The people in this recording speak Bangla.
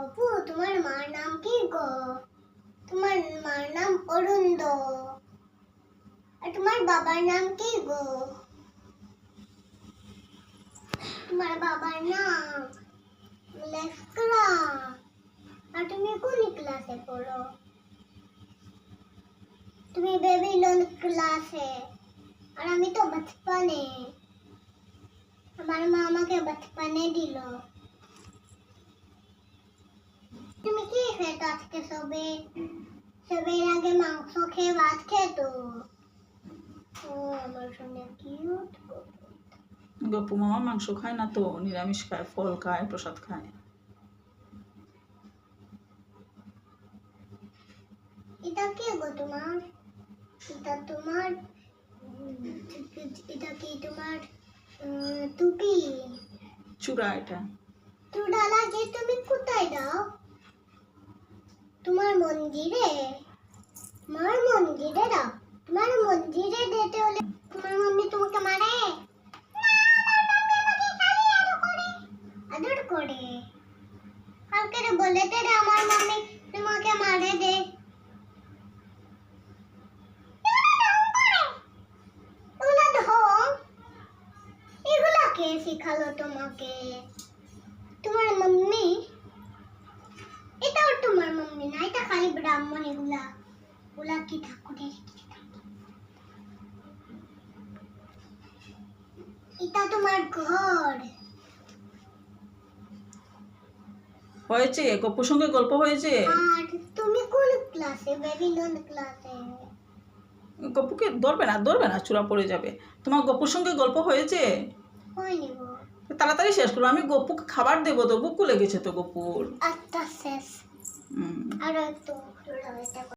অপু তোমার মার নাম কি গো তোমার মার নাম অরুন্দ আর তোমার বাবার নাম কি গো তোমার বাবার নাম লেস্করা আর তুমি কোন ক্লাসে পড়ো তুমি বেবি লোন ক্লাসে আর আমি তো বচপনে আমার মা আমাকে বচপনে দিল তুমি কি খেত আজকে সবে সবের আগে মাংস খেয়ে ভাত খেত ও আমার সঙ্গে কিউট গপু মামা মাংস খায় না তো নিরামিষ খায় ফল খায় প্রসাদ খায়। এটা কি গো তোমার? এটা তোমার এটা কি তোমার টুপি? চূড়া এটা। চূড়া লাগে তুমি কোথায় দাও? তোমার মন্দিরে তোমার মন্দিরে দাও। তোমার মন্দিরে দিতে হলে তোমার মাম্মি তোমাকে মারে। আদর করে। কালকে বলেতে আমার মাম্মি, তোমাকে মারে দে। কে শিখালো তোমাকে? তোমার মাম্মি এটাও তোমার মাম্মি না এটা খালি ব্রাহ্মণ এগুলা ওগুলা কি ঠাকুরের এটা তোমার ঘর। হয়েছে? গপুর সঙ্গে গল্প হয়েছে? আর তুমি কোন ক্লাসে বেবিলন ক্লাসে গপুকে ধরবে না ধরবে না চূড়া পড়ে যাবে। তোমার গপুর সঙ্গে গল্প হয়েছে? হয়নি তাড়াতাড়ি শেষ করব আমি গপুকে খাবার দেবো তো বুকু লেগেছে তো গপুর আচ্ছা শেষ হুম আরও একটু